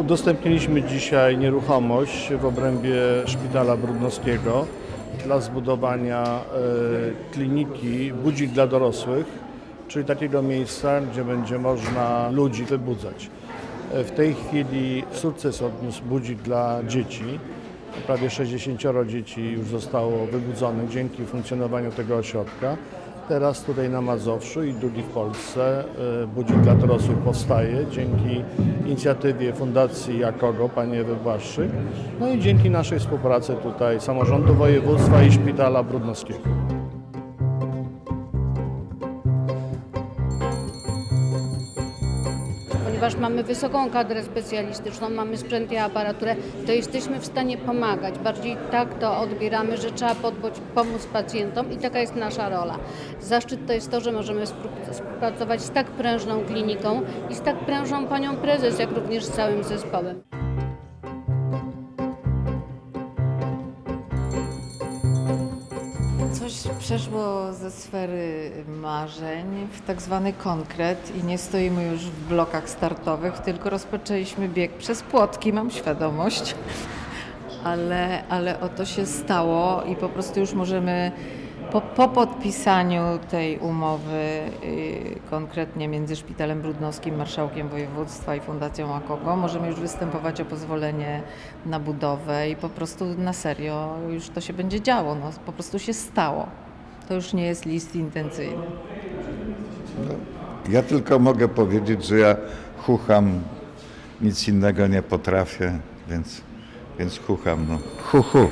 Udostępniliśmy dzisiaj nieruchomość w obrębie Szpitala Brudnowskiego dla zbudowania e, kliniki Budzik dla dorosłych, czyli takiego miejsca, gdzie będzie można ludzi wybudzać. E, W tej chwili sukces odniósł Budzik dla dzieci. Prawie 60 dzieci już zostało wybudzonych dzięki funkcjonowaniu tego ośrodka. Teraz tutaj na Mazowszu i drugi w Polsce e, Budzik dla powstaje dzięki inicjatywie Fundacji Jakogo, pani Ewy no i dzięki naszej współpracy tutaj samorządu województwa i Szpitala Brudnowskiego. Ponieważ mamy wysoką kadrę specjalistyczną, mamy sprzęt i aparaturę, to jesteśmy w stanie pomagać. Bardziej tak to odbieramy, że trzeba podbądź, pomóc pacjentom i taka jest nasza rola. Zaszczyt to jest to, że możemy współ- współpracować z tak prężną kliniką i z tak prężną panią prezes, jak również z całym zespołem. Przeszło ze sfery marzeń w tak zwany konkret i nie stoimy już w blokach startowych, tylko rozpoczęliśmy bieg przez płotki, mam świadomość. Ale, ale oto się stało i po prostu już możemy po, po podpisaniu tej umowy y, konkretnie między Szpitalem Brudnowskim, Marszałkiem Województwa i Fundacją Akogo możemy już występować o pozwolenie na budowę i po prostu na serio już to się będzie działo. No, po prostu się stało. To już nie jest list intencyjny. Ja tylko mogę powiedzieć, że ja chucham, nic innego nie potrafię, więc, więc chucham. No. Hu, hu.